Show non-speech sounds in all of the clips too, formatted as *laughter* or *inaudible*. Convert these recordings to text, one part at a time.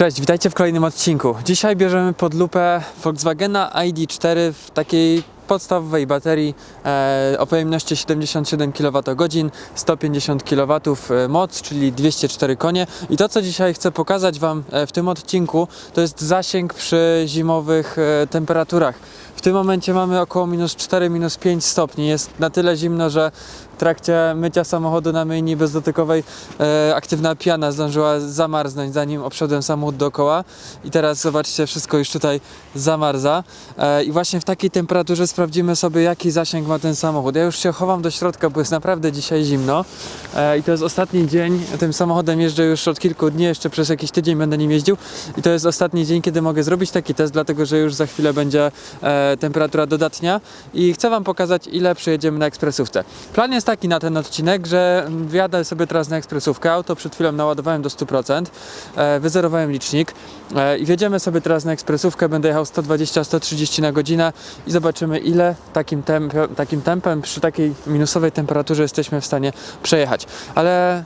Cześć, witajcie w kolejnym odcinku. Dzisiaj bierzemy pod lupę Volkswagena ID4 w takiej podstawowej baterii e, o pojemności 77 kWh, 150 kW moc, czyli 204 konie. I to, co dzisiaj chcę pokazać Wam e, w tym odcinku, to jest zasięg przy zimowych e, temperaturach. W tym momencie mamy około minus 4, minus 5 stopni. Jest na tyle zimno, że w trakcie mycia samochodu na myjni bezdotykowej e, aktywna piana zdążyła zamarznąć, zanim obszedłem samochód dookoła. I teraz zobaczcie, wszystko już tutaj zamarza. E, I właśnie w takiej temperaturze sprawdzimy sobie, jaki zasięg ma ten samochód. Ja już się chowam do środka, bo jest naprawdę dzisiaj zimno. E, I to jest ostatni dzień. Tym samochodem jeżdżę już od kilku dni, jeszcze przez jakiś tydzień będę nim jeździł. I to jest ostatni dzień, kiedy mogę zrobić taki test, dlatego że już za chwilę będzie e, temperatura dodatnia. I chcę Wam pokazać, ile przyjedziemy na ekspresówce. Plan jest taki na ten odcinek, że wjadę sobie teraz na ekspresówkę. Auto przed chwilą naładowałem do 100%. E, wyzerowałem licznik e, i wjedziemy sobie teraz na ekspresówkę. Będę jechał 120-130 na godzinę i zobaczymy, ile takim, temp takim tempem przy takiej minusowej temperaturze jesteśmy w stanie przejechać. Ale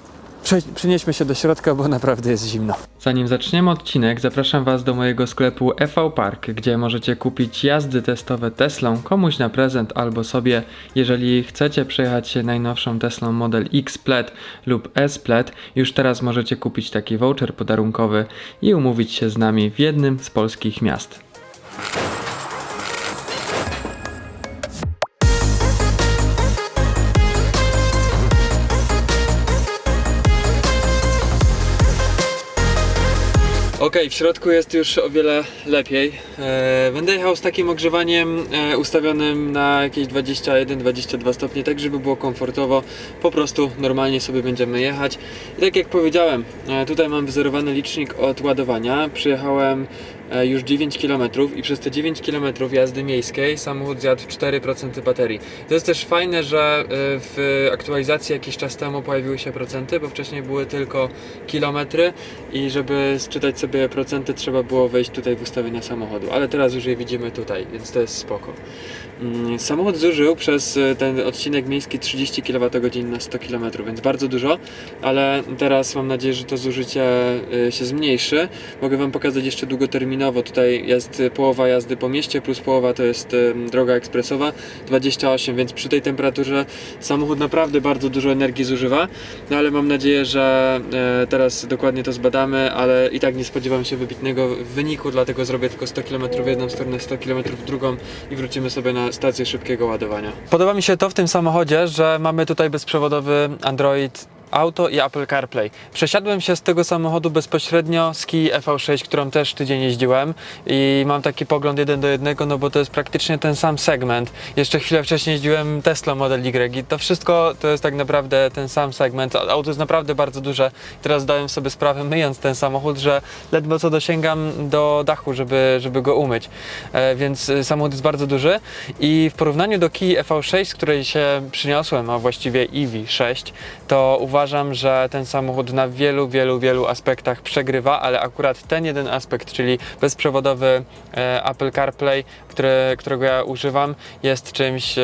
przenieśmy się do środka, bo naprawdę jest zimno. Zanim zaczniemy odcinek, zapraszam Was do mojego sklepu EV Park, gdzie możecie kupić jazdy testowe Teslą komuś na prezent albo sobie, jeżeli chcecie przejechać się najnowszą Teslą Model X Plaid lub S Plaid, już teraz możecie kupić taki voucher podarunkowy i umówić się z nami w jednym z polskich miast. Okej, w środku jest już o wiele lepiej. E, będę jechał z takim ogrzewaniem e, ustawionym na jakieś 21-22 stopnie, tak żeby było komfortowo. Po prostu normalnie sobie będziemy jechać. I tak jak powiedziałem, e, tutaj mam wyzerowany licznik od ładowania. Przyjechałem już 9 km i przez te 9 km jazdy miejskiej samochód zjadł 4% baterii. To jest też fajne, że e, w aktualizacji jakiś czas temu pojawiły się procenty, bo wcześniej były tylko kilometry i żeby sczytać sobie procenty trzeba było wejść tutaj w ustawienia samochodu, ale teraz już je widzimy tutaj, więc to jest spoko. Mm, Samochód zużył przez e, ten odcinek miejski 30 kWh na 100 km, więc bardzo dużo, ale teraz mam nadzieję, że to zużycie e, się zmniejszy. Mogę Wam pokazać jeszcze długoterminowo. Tutaj jest połowa jazdy po mieście, plus połowa to jest e, droga ekspresowa 28, więc przy tej temperaturze samochód naprawdę bardzo dużo energii zużywa. No ale mam nadzieję, że teraz dokładnie to zbadamy, ale i tak nie spodziewam się wybitnego wyniku, dlatego zrobię tylko 100 km w jedną stronę, 100 km w drugą i wrócimy sobie na stację szybkiego ładowania. Podoba mi się to w tym samochodzie, że mamy tutaj bezprzewodowy Android Auto i Apple CarPlay. Przesiadłem się z tego samochodu bezpośrednio z Kii EV6, którą też tydzień jeździłem i mam taki pogląd jeden do jednego, no bo to jest praktycznie ten sam segment. Jeszcze chwilę wcześniej jeździłem Tesla Model Y i to wszystko to jest tak naprawdę ten sam segment. Auto jest naprawdę bardzo duże. Teraz zdałem sobie sprawę, myjąc ten samochód, że ledwo co dosięgam do dachu, żeby, żeby go umyć. E, więc y, samochód jest bardzo duży i w porównaniu do Kii EV6, z której się przyniosłem, a właściwie EV6, to uważam, że ten samochód na wielu, wielu, wielu aspektach przegrywa, ale akurat ten jeden aspekt, czyli bezprzewodowy e, Apple CarPlay, którego ja używam, jest czymś e,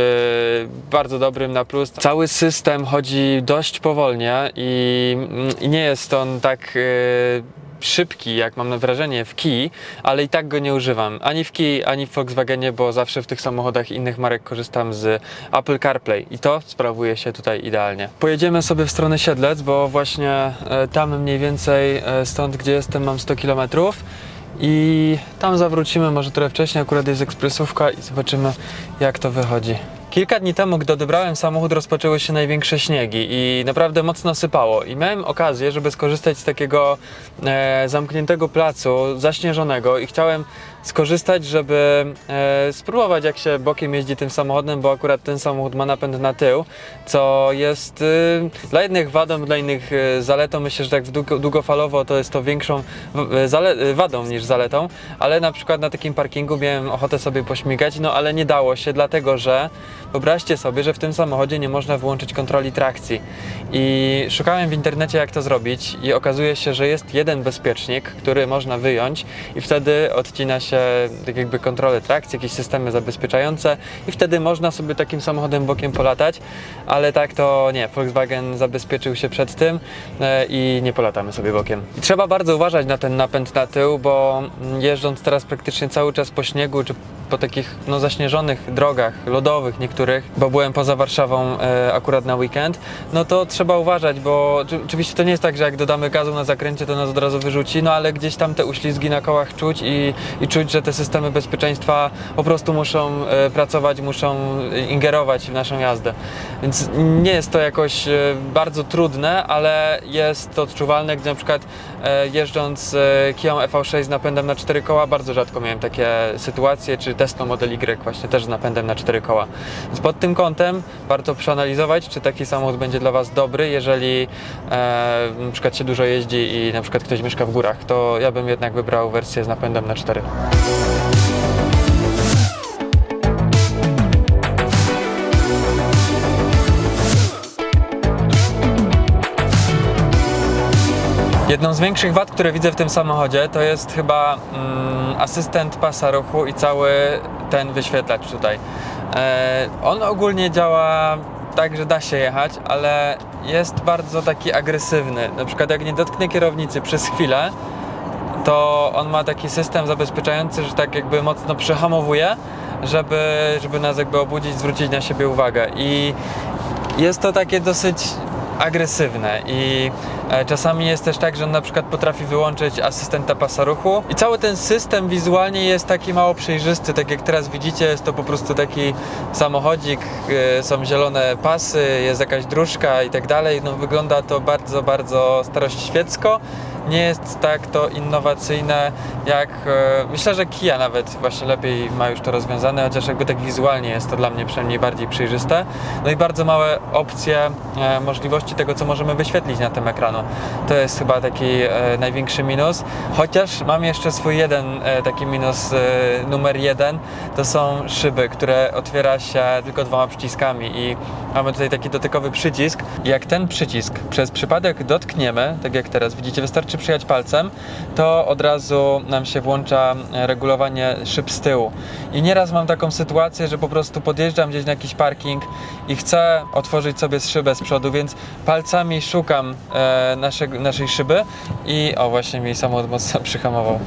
bardzo dobrym na plus. Cały system chodzi dość powolnie i, i nie jest on tak e, szybki, jak mam wrażenie w Kii, ale i tak go nie używam. Ani w Kii, ani w Volkswagenie, bo zawsze w tych samochodach innych marek korzystam z Apple CarPlay i to sprawuje się tutaj idealnie. Pojedziemy sobie w stronę Siedlec, bo właśnie e, tam mniej więcej e, stąd, gdzie jestem, mam 100 km i tam zawrócimy może trochę wcześniej, akurat jest ekspresówka i zobaczymy jak to wychodzi. Kilka dni temu, gdy odebrałem samochód, rozpoczęły się największe śniegi i naprawdę mocno sypało. I miałem okazję, żeby skorzystać z takiego e, zamkniętego placu, zaśnieżonego i chciałem skorzystać, żeby e, spróbować jak się bokiem jeździ tym samochodem, bo akurat ten samochód ma napęd na tył, co jest y, dla jednych wadą, dla innych y, zaletą. Myślę, że tak długo, długofalowo to jest to większą y, wadą niż zaletą, ale na przykład na takim parkingu miałem ochotę sobie pośmigać, no ale nie dało się, dlatego że wyobraźcie sobie, że w tym samochodzie nie można wyłączyć kontroli trakcji. I szukałem w internecie jak to zrobić i okazuje się, że jest jeden bezpiecznik, który można wyjąć i wtedy odcina się się tak jakby kontrolę trakcji, jakieś systemy zabezpieczające i wtedy można sobie takim samochodem bokiem polatać, ale tak to nie, Volkswagen zabezpieczył się przed tym e, i nie polatamy sobie bokiem. I trzeba bardzo uważać na ten napęd na tył, bo jeżdżąc teraz praktycznie cały czas po śniegu czy po takich no, zaśnieżonych drogach, lodowych niektórych, bo byłem poza Warszawą e, akurat na weekend, no to trzeba uważać, bo oczy- oczywiście to nie jest tak, że jak dodamy gazu na zakręcie, to nas od razu wyrzuci, no ale gdzieś tam te uślizgi na kołach czuć i, i czuć, że te systemy bezpieczeństwa po prostu muszą e, pracować, muszą e, ingerować w naszą jazdę. Więc nie jest to jakoś e, bardzo trudne, ale jest to odczuwalne, gdy na przykład jeżdżąc Kią EV6 z napędem na cztery koła, bardzo rzadko miałem takie sytuacje, czy Tesla Model Y właśnie też z napędem na cztery koła. Więc pod tym kątem warto przeanalizować, czy taki samochód będzie dla Was dobry, jeżeli e, na przykład się dużo jeździ i na przykład ktoś mieszka w górach, to ja bym jednak wybrał wersję z napędem na cztery. Jedną z większych wad, które widzę w tym samochodzie, to jest chyba mm, asystent pasa ruchu i cały ten wyświetlacz tutaj. E, on ogólnie działa tak, że da się jechać, ale jest bardzo taki agresywny. Na przykład jak nie dotknę kierownicy przez chwilę, to on ma taki system zabezpieczający, że tak jakby mocno przyhamowuje, żeby, żeby nas jakby obudzić, zwrócić na siebie uwagę. I jest to takie dosyć agresywne i e, czasami jest też tak, że on na przykład potrafi wyłączyć asystenta pasa ruchu. I cały ten system wizualnie jest taki mało przejrzysty, tak jak teraz widzicie, jest to po prostu taki samochodzik, e, są zielone pasy, jest jakaś dróżka i tak dalej, no wygląda to bardzo, bardzo staroświecko, nie jest tak to innowacyjne jak e, myślę, że Kia nawet właśnie lepiej ma już to rozwiązane, chociaż jakby tak wizualnie jest to dla mnie przynajmniej bardziej przejrzyste. No i bardzo małe opcje, e, możliwości tego, co możemy wyświetlić na tym ekranu. To jest chyba taki e, największy minus. Chociaż mam jeszcze swój jeden taki minus numer jeden, to są szyby, które otwiera się tylko dwoma przyciskami i mamy tutaj taki dotykowy przycisk. Jak ten przycisk przez przypadek dotkniemy, tak jak teraz widzicie, wystarczy przyjechać palcem, to od razu nam się włącza e, regulowanie szyb z tyłu. I nieraz mam taką sytuację, że po prostu podjeżdżam gdzieś na jakiś parking i chcę otworzyć sobie szybę z przodu, więc palcami szukam e, naszej szyby i o właśnie mi samochód mocno *laughs* przyhamował.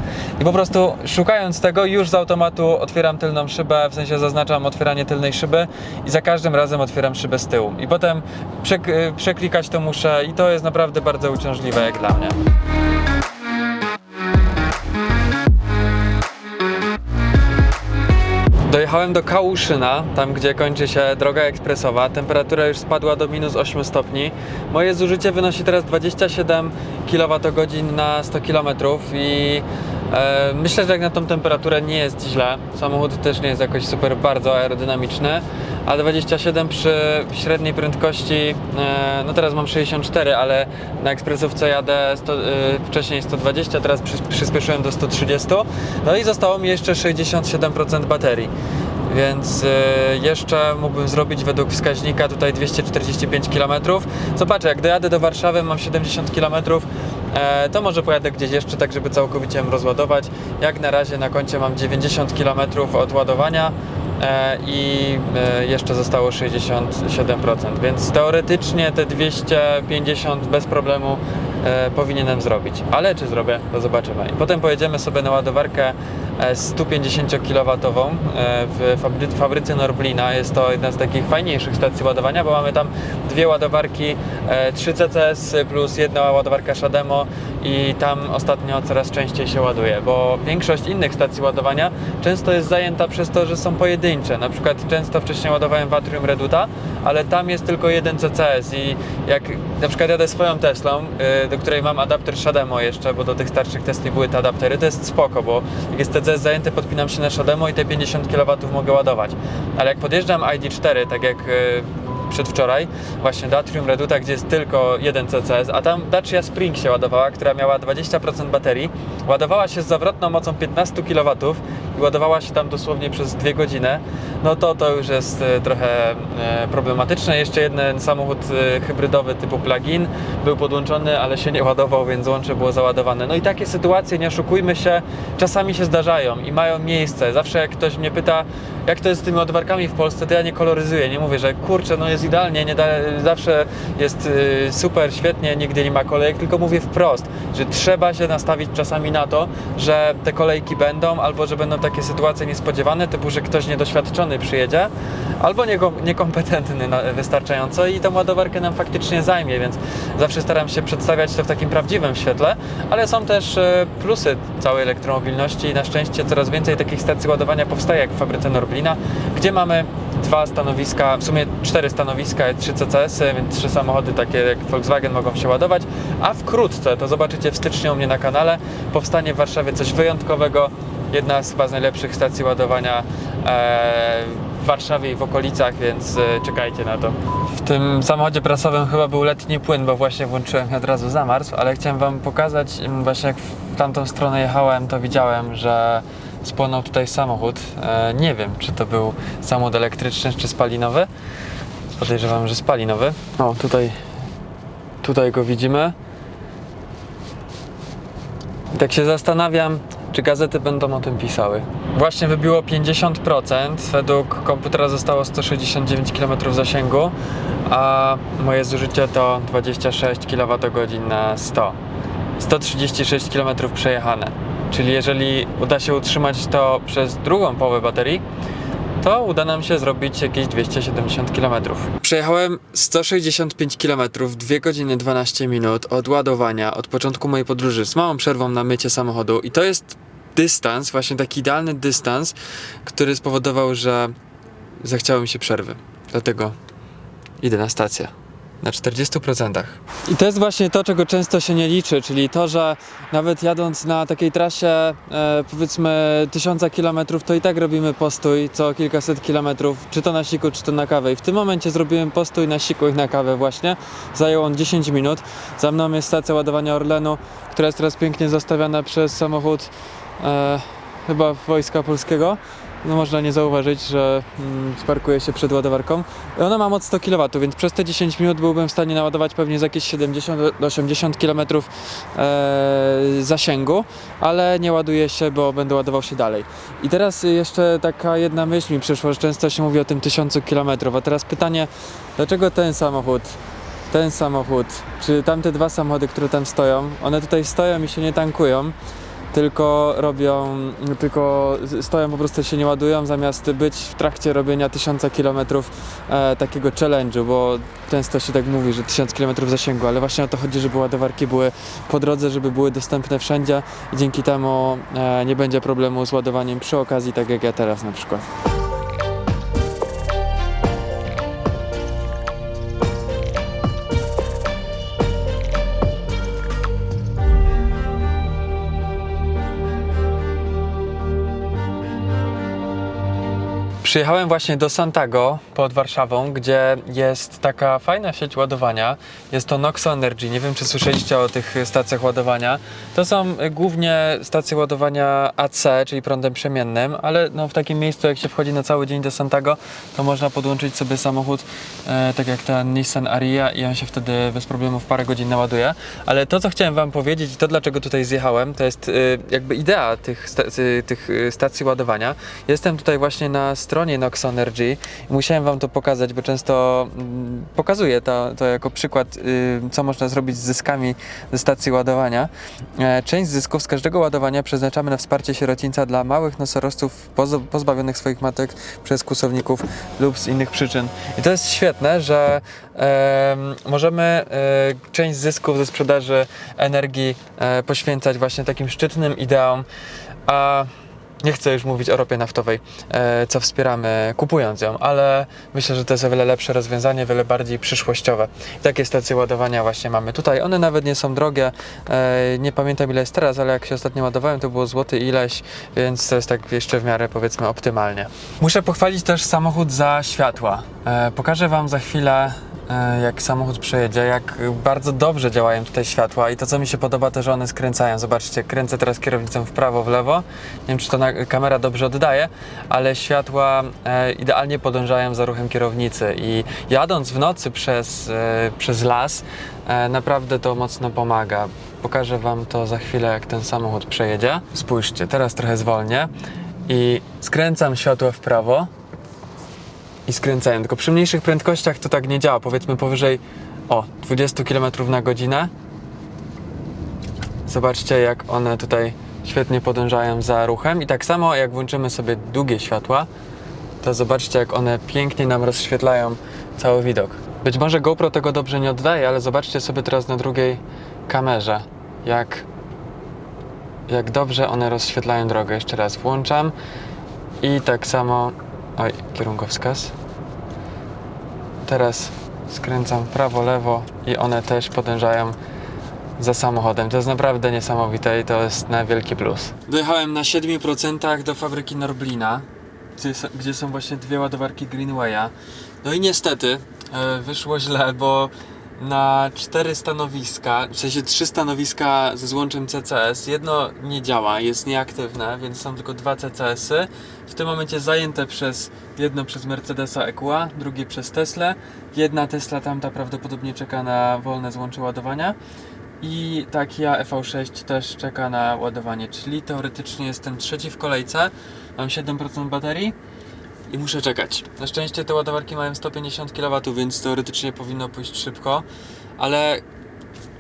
I po prostu szukając tego już z automatu otwieram tylną szybę, w sensie zaznaczam otwieranie tylnej szyby i za każdym razem otwieram szybę z tyłu. I potem przek- przeklikać to muszę i to jest naprawdę bardzo uciążliwe jak dla mnie. Dojechałem do Kałuszyna, tam gdzie kończy się droga ekspresowa. Temperatura już spadła do minus 8 stopni. Moje zużycie wynosi teraz 27 kWh na 100 km i myślę, że jak na tą temperaturę nie jest źle. Samochód też nie jest jakoś super bardzo aerodynamiczny, a 27 przy średniej prędkości, e, no teraz mam 64, ale na ekspresówce jadę 100, e, wcześniej 120, teraz przy, przyspieszyłem do 130. No i zostało mi jeszcze 67% baterii. Więc e, jeszcze mógłbym zrobić według wskaźnika tutaj 245 km. Zobaczę, jak dojadę do Warszawy, mam 70 km, e, to może pojadę gdzieś jeszcze tak, żeby całkowicie ją rozładować. Jak na razie na koncie mam 90 km od ładowania e, i jeszcze zostało 67%, więc teoretycznie te 250 bez problemu powinienem zrobić. Ale czy zrobię, to zobaczymy. I potem pojedziemy sobie na ładowarkę 150 kW e, w fabry fabryce Norblina. Jest to jedna z takich fajniejszych stacji ładowania, bo mamy tam dwie ładowarki, e, 3 CCS plus jedna ładowarka Shademo i tam ostatnio coraz częściej się ładuje, bo większość innych stacji ładowania często jest zajęta przez to, że są pojedyncze. Na przykład często wcześniej ładowałem w Atrium Reduta, ale tam jest tylko jeden CCS i jak na przykład jadę swoją Teslą, do której mam adapter Shademo jeszcze, bo do tych starszych Tesli były te adaptery, to jest spoko, bo jak jest TCS zajęty, podpinam się na Shademo i te 50 kW mogę ładować. Ale jak podjeżdżam ID4, tak jak y, przedwczoraj, właśnie do Atrium Reduta, gdzie jest tylko jeden CCS, a tam Dacia Spring się ładowała, która miała 20% baterii, ładowała się z zawrotną mocą 15 kW ładowała się tam dosłownie przez dwie godziny, no to to już jest e, trochę e, problematyczne. Jeszcze jeden samochód e, hybrydowy typu plug-in był podłączony, ale się nie ładował, więc łącze było załadowane. No i takie sytuacje, nie oszukujmy się, czasami się zdarzają i mają miejsce. Zawsze jak ktoś mnie pyta, jak to jest z tymi ładowarkami w Polsce, to ja nie koloryzuję, nie mówię, że kurczę, no jest idealnie, nie da, zawsze jest super, świetnie, nigdy nie ma kolejek, tylko mówię wprost, że trzeba się nastawić czasami na to, że te kolejki będą, albo że będą takie sytuacje niespodziewane, typu, że ktoś niedoświadczony przyjedzie, albo nieko- niekompetentny na, wystarczająco i tą ładowarkę nam faktycznie zajmie, więc zawsze staram się przedstawiać to w takim prawdziwym świetle, ale są też e, plusy całej elektromobilności. I na szczęście coraz więcej takich stacji ładowania powstaje jak w fabryce Norblina, gdzie mamy dwa stanowiska, w sumie cztery stanowiska trzy CCS-y, więc trzy samochody takie jak Volkswagen mogą się ładować, a wkrótce, to zobaczycie w styczniu u mnie na kanale, powstanie w Warszawie coś wyjątkowego, jedna z chyba z najlepszych stacji ładowania e, w Warszawie i w okolicach, więc e, czekajcie na to. W tym samochodzie prasowym chyba był letni płyn, bo właśnie włączyłem i od razu zamarzł, ale chciałem Wam pokazać, m, właśnie jak w tamtą stronę jechałem, to widziałem, że spłonął tutaj samochód. E, nie wiem, czy to był samochód elektryczny, czy spalinowy. Podejrzewam, że spalinowy. O, tutaj, tutaj go widzimy. Tak się zastanawiam, czy gazety będą o tym pisały. Właśnie wybiło 50%, według komputera zostało 169 km zasięgu, a moje zużycie to 26 kWh na 100. 136 km przejechane. Czyli jeżeli uda się utrzymać to przez drugą połowę baterii, to uda nam się zrobić jakieś 270 km. Przejechałem 165 km, 2 godziny 12 minut od ładowania, od początku mojej podróży, z małą przerwą na mycie samochodu i to jest dystans, właśnie taki idealny dystans, który spowodował, że zachciało mi się przerwy. Dlatego idę na stację. Na 40%. I to jest właśnie to, czego często się nie liczy, czyli to, że nawet jadąc na takiej trasie e, powiedzmy 1000 km, to i tak robimy postój co kilkaset kilometrów, czy to na siku, czy to na kawę. I w tym momencie zrobiłem postój na siku i na kawę właśnie. Zajął on 10 minut. Za mną jest stacja ładowania Orlenu, która jest teraz pięknie zastawiona przez samochód e, chyba Wojska Polskiego. No można nie zauważyć, że mm, parkuje się przed ładowarką. Ona ma moc 100 kW, więc przez te 10 minut byłbym w stanie naładować pewnie z jakieś 70-80 km e, zasięgu, ale nie ładuję się, bo będę ładował się dalej. I teraz jeszcze taka jedna myśl mi przyszła, że często się mówi o tym 1000 km, a teraz pytanie, dlaczego ten samochód ten samochód, czy tamte dwa samochody, które tam stoją, one tutaj stoją i się nie tankują, tylko robią, tylko stoją po prostu się nie ładują, zamiast być w trakcie robienia tysiąca kilometrów e, takiego challenge'u, bo często się tak mówi, że tysiąc kilometrów zasięgu, ale właśnie o to chodzi, żeby ładowarki były po drodze, żeby były dostępne wszędzie i dzięki temu e, nie będzie problemu z ładowaniem przy okazji, tak jak ja teraz na przykład. Przyjechałem właśnie do Santago pod Warszawą, gdzie jest taka fajna sieć ładowania. Jest to Noxo Energy. Nie wiem, czy słyszeliście o tych stacjach ładowania. To są y, głównie stacje ładowania AC, czyli prądem przemiennym, ale no, w takim miejscu, jak się wchodzi na cały dzień do Santago, to można podłączyć sobie samochód, e, tak jak ten Nissan Ariya i on się wtedy bez problemu w parę godzin naładuje. Ale to, co chciałem Wam powiedzieć i to, dlaczego tutaj zjechałem, to jest y, jakby idea tych, sta- y, tych stacji ładowania. Jestem tutaj właśnie na stronie Nox Energy musiałem Wam to pokazać, bo często mm, pokazuję to, to jako przykład, y, co można zrobić z zyskami ze stacji ładowania. E, Część zysków z każdego ładowania przeznaczamy na wsparcie sierocińca dla małych nosorożców pozbawionych swoich matek przez kłusowników lub z innych przyczyn. I to jest świetne, że em, możemy e, część zysków ze sprzedaży energii e, poświęcać właśnie takim szczytnym ideom, a nie chcę już mówić o ropie naftowej, e, co wspieramy kupując ją, ale myślę, że to jest o wiele lepsze rozwiązanie, wiele bardziej przyszłościowe. Takie stacje ładowania właśnie mamy tutaj. One nawet nie są drogie. E, nie pamiętam ile jest teraz, ale jak się ostatnio ładowałem, to było złoty ileś, więc to jest tak jeszcze w miarę powiedzmy optymalnie. Muszę pochwalić też samochód za światła. E, pokażę Wam za chwilę jak samochód przejedzie, jak bardzo dobrze działają tutaj światła i to co mi się podoba to, że one skręcają. Zobaczcie, kręcę teraz kierownicą w prawo, w lewo. Nie wiem czy to na, kamera dobrze oddaje, ale światła e, idealnie podążają za ruchem kierownicy i jadąc w nocy przez, e, przez las e, naprawdę to mocno pomaga. Pokażę Wam to za chwilę, jak ten samochód przejedzie. Spójrzcie, teraz trochę zwolnię i skręcam światło w prawo i skręcają. Tylko przy mniejszych prędkościach to tak nie działa. Powiedzmy powyżej o 20 km na godzinę. Zobaczcie, jak one tutaj świetnie podążają za ruchem. I tak samo jak włączymy sobie długie światła, to zobaczcie, jak one pięknie nam rozświetlają cały widok. Być może GoPro tego dobrze nie oddaje, ale zobaczcie sobie teraz na drugiej kamerze, jak, jak dobrze one rozświetlają drogę. Jeszcze raz włączam i tak samo. Oj, kierunkowskaz. Teraz skręcam prawo, lewo i one też podążają za samochodem. To jest naprawdę niesamowite i to jest na wielki plus. Dojechałem na 7% do fabryki Norblina, gdzie, gdzie są właśnie dwie ładowarki Greenwaya. No i niestety e, wyszło źle, bo na cztery stanowiska, w sensie trzy stanowiska ze złączem CCS, jedno nie działa, jest nieaktywne, więc są tylko dwa CCS-y. W tym momencie zajęte przez jedno przez Mercedesa EQA, drugie przez Tesla. Jedna Tesla tamta prawdopodobnie czeka na wolne złącze ładowania. I ta Kia EV6 też czeka na ładowanie, czyli teoretycznie jestem trzeci w kolejce. Mam 7% baterii i muszę czekać. Na szczęście te ładowarki mają 150 kW, więc teoretycznie powinno pójść szybko, ale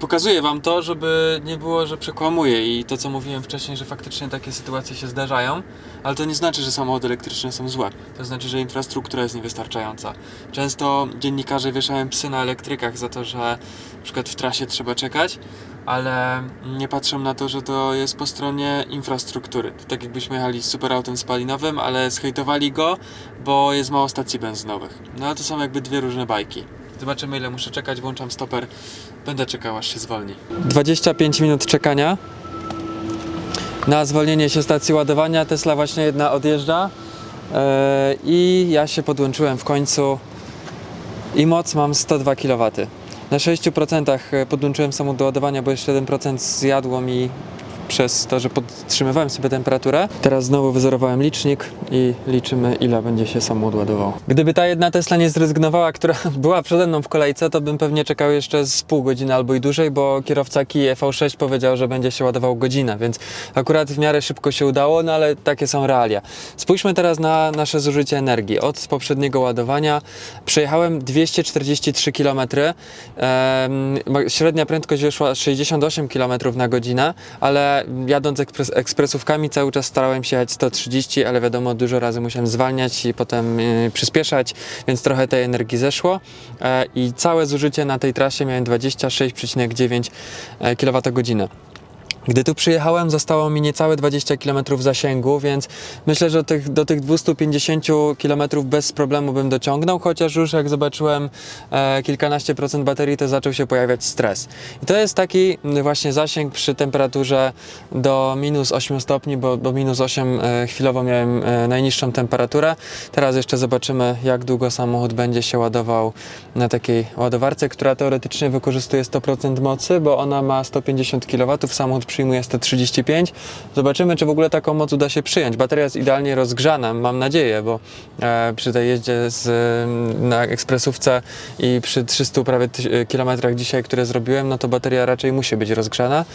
pokazuję Wam to, żeby nie było, że przekłamuję i to co mówiłem wcześniej, że faktycznie takie sytuacje się zdarzają, ale to nie znaczy, że samochody elektryczne są złe. To znaczy, że infrastruktura jest niewystarczająca. Często dziennikarze wieszają psy na elektrykach za to, że na przykład w trasie trzeba czekać, ale nie patrzą na to, że to jest po stronie infrastruktury. To tak jakbyśmy jechali z superautem spalinowym, ale zhejtowali go, bo jest mało stacji benzynowych. No ale to są jakby dwie różne bajki. Zobaczymy ile muszę czekać, włączam stoper. Będę czekał aż się zwolni. 25 minut czekania na zwolnienie się stacji ładowania. Tesla właśnie jedna odjeżdża yy, i ja się podłączyłem w końcu i moc mam 102 kW. Na 6% podłączyłem samochód do ładowania, bo jeszcze 1% zjadło mi przez to, że podtrzymywałem sobie temperaturę. Teraz znowu wyzerowałem licznik i liczymy ile będzie się samochód ładował. Gdyby ta jedna Tesla nie zrezygnowała, która *laughs* była przede mną w kolejce, to bym pewnie czekał jeszcze z pół godziny albo i dłużej, bo kierowca Kia V6 powiedział, że będzie się ładował godzinę, więc akurat w miarę szybko się udało, no ale takie są realia. Spójrzmy teraz na nasze zużycie energii. Od poprzedniego ładowania przejechałem 243 km. Em, średnia prędkość wyszła 68 km na godzinę, ale jadąc ekspres, ekspresówkami cały czas starałem się jechać 130, ale wiadomo, dużo razy musiałem zwalniać i potem y, przyspieszać, więc trochę tej energii zeszło e, i całe zużycie na tej trasie miałem 26,9 kWh. Gdy tu przyjechałem, zostało mi niecałe 20 km zasięgu, więc myślę, że do tych, do tych 250 km bez problemu bym dociągnął, chociaż już jak zobaczyłem e, kilkanaście procent baterii, to zaczął się pojawiać stres. I to jest taki mm, właśnie zasięg przy temperaturze do minus 8 stopni, bo minus 8 e, chwilowo miałem e, najniższą temperaturę. Teraz jeszcze zobaczymy, jak długo samochód będzie się ładował na takiej ładowarce, która teoretycznie wykorzystuje 100% mocy, bo ona ma 150 kW, samochód przyjmuje 135. Zobaczymy, czy w ogóle taką moc uda się przyjąć. Bateria jest idealnie rozgrzana, mam nadzieję, bo e, przy tej jeździe z, e, na ekspresówce i przy 300 prawie tyś- kilometrach dzisiaj, które zrobiłem, no to bateria raczej musi być rozgrzana,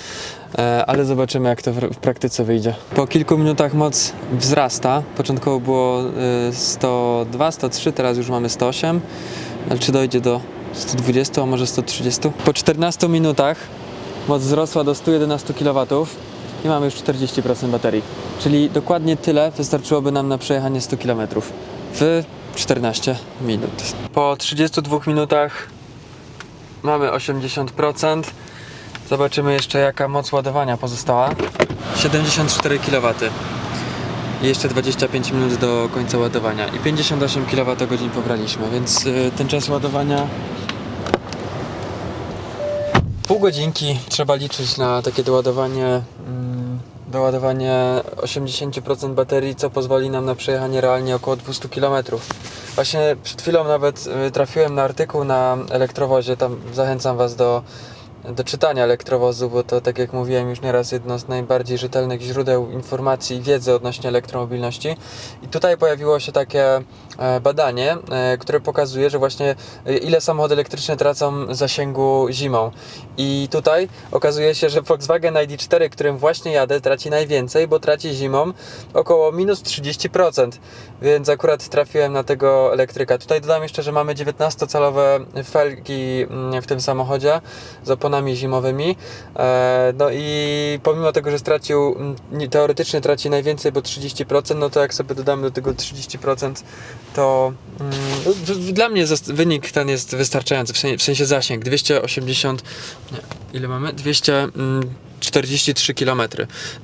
e, ale zobaczymy, jak to w, praktyce wyjdzie. Po kilku minutach moc wzrasta. Początkowo było e, 102, 103, teraz już mamy 108. Ale czy dojdzie do 120, a może 130? Po 14 minutach moc wzrosła do 111 kW i mamy już 40% baterii. Czyli dokładnie tyle wystarczyłoby nam na przejechanie 100 km w 14 minut. Po 32 minutach mamy 80%. Zobaczymy jeszcze jaka moc ładowania pozostała. 74 kW. I jeszcze 25 minut do końca ładowania. I 58 kWh pobraliśmy, więc y, ten czas ładowania pół godzinki trzeba liczyć na takie doładowanie mm, doładowanie 80% baterii, co pozwoli nam na przejechanie realnie około 200 km. Właśnie przed chwilą nawet y, trafiłem na artykuł na elektrowozie, tam zachęcam Was do, do czytania elektrowozu, bo to tak jak mówiłem już nieraz jedno z najbardziej rzetelnych źródeł informacji i wiedzy odnośnie elektromobilności. I tutaj pojawiło się takie badanie, e, które pokazuje, że właśnie e, ile samochody elektryczne tracą zasięgu zimą. I tutaj okazuje się, że Volkswagen ID4, którym właśnie jadę, traci najwięcej, bo traci zimą około minus 30%. Więc akurat trafiłem na tego elektryka. Tutaj dodam jeszcze, że mamy 19-calowe felgi mm, w tym samochodzie z oponami zimowymi. E, No i pomimo tego, że stracił, mm, nie- teoretycznie traci najwięcej, bo 30%, no to jak sobie dodamy do tego 30%, to mm, dla mnie wynik ten jest wystarczający, w sensie, w sensie zasięg 280, nie, ile mamy? 243 km.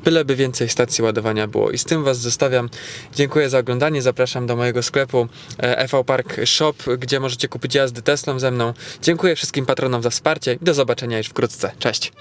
Byleby więcej stacji ładowania było. I z tym Was zostawiam. Dziękuję za oglądanie. Zapraszam do mojego sklepu EV Park Shop, gdzie możecie kupić jazdy Teslą ze mną. Dziękuję wszystkim patronom za wsparcie i do zobaczenia już wkrótce. Cześć!